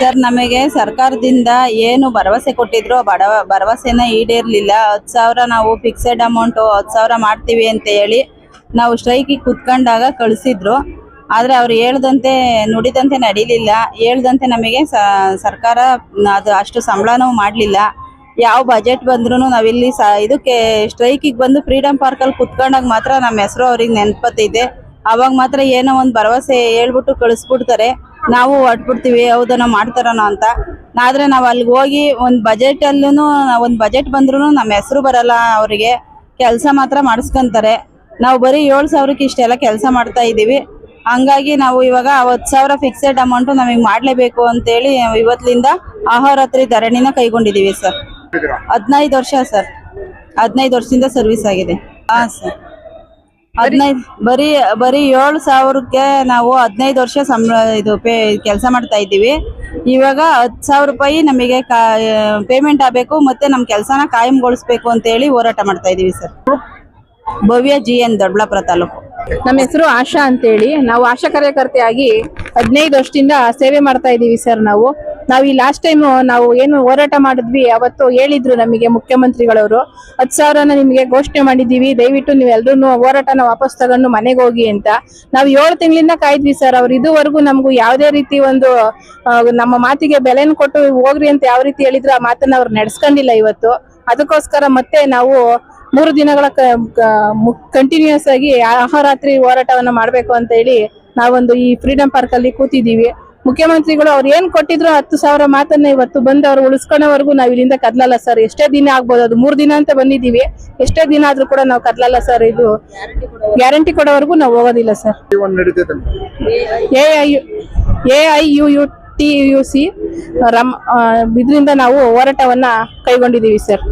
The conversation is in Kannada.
ಸರ್, ನಮಗೆ ಸರ್ಕಾರದಿಂದ ಏನು ಭರವಸೆ ಕೊಟ್ಟಿದ್ರು ಬಡವ ಭರವಸೆನ ಈಡೇರ್ಲಿಲ್ಲ. ಹತ್ತು ಸಾವಿರ ನಾವು ಫಿಕ್ಸೆಡ್ ಅಮೌಂಟು ಹತ್ತು ಸಾವಿರ ಮಾಡ್ತೀವಿ ಅಂತ ಹೇಳಿ ನಾವು ಸ್ಟ್ರೈಕಿಗೆ ಕುತ್ಕೊಂಡಾಗ ಕಳಿಸಿದ್ರು. ಆದರೆ ಅವ್ರು ಹೇಳ್ದಂತೆ ನುಡಿದಂತೆ ನಡೀಲಿಲ್ಲ. ಹೇಳ್ದಂತೆ ನಮಗೆ ಸರ್ಕಾರ ಅದು ಅಷ್ಟು ಸಂಬಳನೂ ಮಾಡಲಿಲ್ಲ. ಯಾವ ಬಜೆಟ್ ಬಂದ್ರೂ ನಾವಿಲ್ಲಿ ಸ, ಇದಕ್ಕೆ ಸ್ಟ್ರೈಕಿಗೆ ಬಂದು ಫ್ರೀಡಮ್ ಪಾರ್ಕಲ್ಲಿ ಕುತ್ಕೊಂಡಾಗ ಮಾತ್ರ ನಮ್ಮ ಹೆಸರು ಅವ್ರಿಗೆ ನೆನಪತ್ತೈತೆ ಅವಾಗ ಮಾತ್ರ ಏನೋ ಒಂದು ಭರವಸೆ ಹೇಳ್ಬಿಟ್ಟು ಕಳಿಸ್ಬಿಡ್ತಾರೆ. ನಾವು ಹೊಟ್ಬಿಡ್ತೀವಿ ಹೌದನೋ ಮಾಡ್ತಾರನೋ ಅಂತ. ಆದ್ರೆ ನಾವು ಅಲ್ಲಿಗೆ ಹೋಗಿ ಒಂದು ಬಜೆಟ್ ಅಲ್ಲೂ ಒಂದು ಬಜೆಟ್ ಬಂದ್ರೂ ನಮ್ಮ ಹೆಸರು ಬರಲ್ಲ ಅವರಿಗೆ. ಕೆಲಸ ಮಾತ್ರ ಮಾಡಿಸ್ಕೊಂತಾರೆ. ನಾವು ಬರೀ ಏಳು ಸಾವಿರಕ್ಕೆ ಇಷ್ಟೆಲ್ಲ ಕೆಲಸ ಮಾಡ್ತಾ ಇದ್ದೀವಿ ಹಂಗಾಗಿ ನಾವು ಇವಾಗ ಹತ್ತು ಸಾವಿರ ಫಿಕ್ಸೆಡ್ ಅಮೌಂಟು ನಮಗೆ ಮಾಡಲೇಬೇಕು ಅಂತೇಳಿ ಇವತ್ತಿನಿಂದ ಅಹೋರಾತ್ರಿ ಧರಣಿನ ಕೈಗೊಂಡಿದ್ದೀವಿ ಸರ್. ಹದಿನೈದು ವರ್ಷ ಸರ್. ಹದಿನೈದು ವರ್ಷದಿಂದ ಸರ್ವಿಸ್ ಆಗಿದೆ. ಹಾಂ ಸರ್. ಹದಿನೈದು ಬರೀ ಬರೀ ಏಳು ಸಾವಿರಕ್ಕೆ ನಾವು ಹದಿನೈದು ವರ್ಷ ಸಂಬಳ ಇದು ಪೇ ಕೆಲಸ ಮಾಡ್ತಾ ಇದ್ದೀವಿ. ಇವಾಗ ಹತ್ತು ಸಾವಿರ ರೂಪಾಯಿ ನಮಗೆ ಕಾ ಪೇಮೆಂಟ್ ಆಗಬೇಕು ಮತ್ತೆ ನಮ್ಮ ಕೆಲಸನ ಕಾಯಂಗೊಳಿಸ್ಬೇಕು ಅಂತೇಳಿ ಹೋರಾಟ ಮಾಡ್ತಾ ಇದ್ದೀವಿ sir. Bhavya G N Doddaballapur taluk. ನಮ್ಮ ಹೆಸರು ಆಶಾ ಅಂತೇಳಿ. ನಾವು ಆಶಾ ಕಾರ್ಯಕರ್ತೆಯಾಗಿ ಹದಿನೈದು ವರ್ಷದಿಂದ ಸೇವೆ ಮಾಡ್ತಾ ಇದ್ದೀವಿ ಸರ್ ನಾವು. ನಾವು ಈ ಲಾಸ್ಟ್ ಟೈಮ್ ನಾವು ಏನು ಹೋರಾಟ ಮಾಡಿದ್ವಿ, ಅವತ್ತು ಹೇಳಿದ್ರು ನಮಗೆ ಮುಖ್ಯಮಂತ್ರಿಗಳವರು. ಹತ್ತು ಸಾವಿರನ ನಿಮಗೆ ಘೋಷಣೆ ಮಾಡಿದ್ದೀವಿ, ದಯವಿಟ್ಟು ನೀವೆಲ್ಲರೂ ಹೋರಾಟನ ವಾಪಸ್ ತಗೊಂಡು ಮನೆಗೆ ಹೋಗಿ ಅಂತ. ನಾವು ಏಳು ತಿಂಗಳಿಂದ ಕಾಯ್ದ್ವಿ ಸರ್ ಅವ್ರು ಇದುವರೆಗೂ ನಮಗೂ ಯಾವುದೇ ರೀತಿ ಒಂದು ನಮ್ಮ ಮಾತಿಗೆ ಬೆಲೆನ ಕೊಟ್ಟು ಹೋಗ್ರಿ ಅಂತ ಯಾವ ರೀತಿ ಹೇಳಿದ್ರು, ಆ ಮಾತನ್ನ ಅವ್ರು ನಡೆಸ್ಕೊಂಡಿಲ್ಲ ಇವತ್ತು. ಅದಕ್ಕೋಸ್ಕರ ಮತ್ತೆ ನಾವು ಮೂರು ದಿನಗಳ ಕಂಟಿನ್ಯೂಸ್ ಆಗಿ ಅಹೋರಾತ್ರಿ ಹೋರಾಟವನ್ನು ಮಾಡಬೇಕು ಅಂತ ಹೇಳಿ ನಾವೊಂದು ಈ ಫ್ರೀಡಂ ಪಾರ್ಕ್ ಅಲ್ಲಿ ಕೂತಿದೀವಿ ಮುಖ್ಯಮಂತ್ರಿಗಳು ಅವ್ರು ಏನ್ ಕೊಟ್ಟಿದ್ರು ಹತ್ತು ಸಾವಿರ ಮಾತನ್ನ ಇವತ್ತು ಬಂದು ಅವ್ರು ಉಳಿಸ್ಕೊಳೋವರೆಗೂ ನಾವ್ ಇಲ್ಲಿಂದ ಕದ್ಲಲ್ಲ ಸರ್ ಎಷ್ಟೇ ದಿನ ಆಗ್ಬೋದು, ಅದು ಮೂರ್ ದಿನ ಅಂತ ಬಂದಿದೀವಿ ಎಷ್ಟೇ ದಿನ ಆದ್ರೂ ಕೂಡ ನಾವು ಕದ್ಲಲ್ಲ ಸರ್ ಇದು ಗ್ಯಾರಂಟಿ ಕೊಡೋವರೆಗೂ ನಾವು ಹೋಗೋದಿಲ್ಲ sir A I A I U U T U C rum ಇದರಿಂದ ನಾವು ಹೋರಾಟವನ್ನ ಕೈಗೊಂಡಿದ್ದೀವಿ ಸರ್